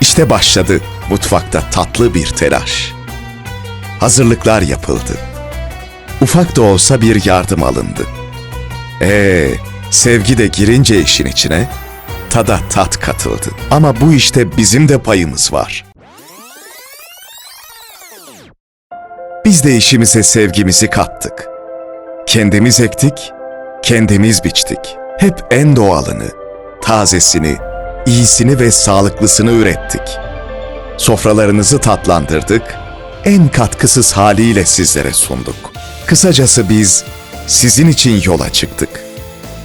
İşte başladı mutfakta tatlı bir telaş. Hazırlıklar yapıldı. Ufak da olsa bir yardım alındı. Ee, sevgi de girince işin içine tada tat katıldı. Ama bu işte bizim de payımız var. Biz de işimize sevgimizi kattık. Kendimiz ektik, kendimiz biçtik. Hep en doğalını, tazesini, iyisini ve sağlıklısını ürettik. Sofralarınızı tatlandırdık, en katkısız haliyle sizlere sunduk. Kısacası biz sizin için yola çıktık.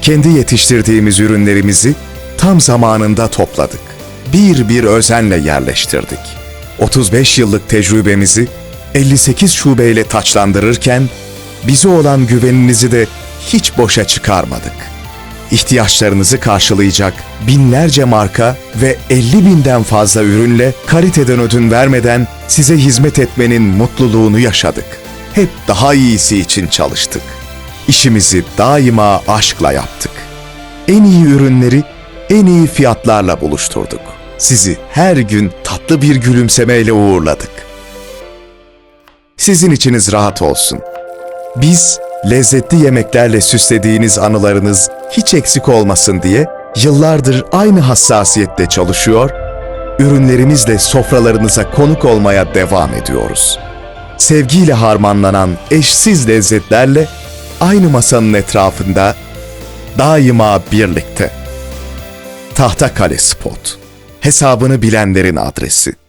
Kendi yetiştirdiğimiz ürünlerimizi tam zamanında topladık. Bir bir özenle yerleştirdik. 35 yıllık tecrübemizi 58 şubeyle taçlandırırken bize olan güveninizi de hiç boşa çıkarmadık. İhtiyaçlarınızı karşılayacak binlerce marka ve 50 binden fazla ürünle kaliteden ödün vermeden size hizmet etmenin mutluluğunu yaşadık. Hep daha iyisi için çalıştık. İşimizi daima aşkla yaptık. En iyi ürünleri en iyi fiyatlarla buluşturduk. Sizi her gün tatlı bir gülümsemeyle uğurladık. Sizin içiniz rahat olsun. Biz lezzetli yemeklerle süslediğiniz anılarınız hiç eksik olmasın diye yıllardır aynı hassasiyette çalışıyor, ürünlerimizle sofralarınıza konuk olmaya devam ediyoruz. Sevgiyle harmanlanan eşsiz lezzetlerle aynı masanın etrafında daima birlikte. Tahtakale Spot. Hesabını bilenlerin adresi.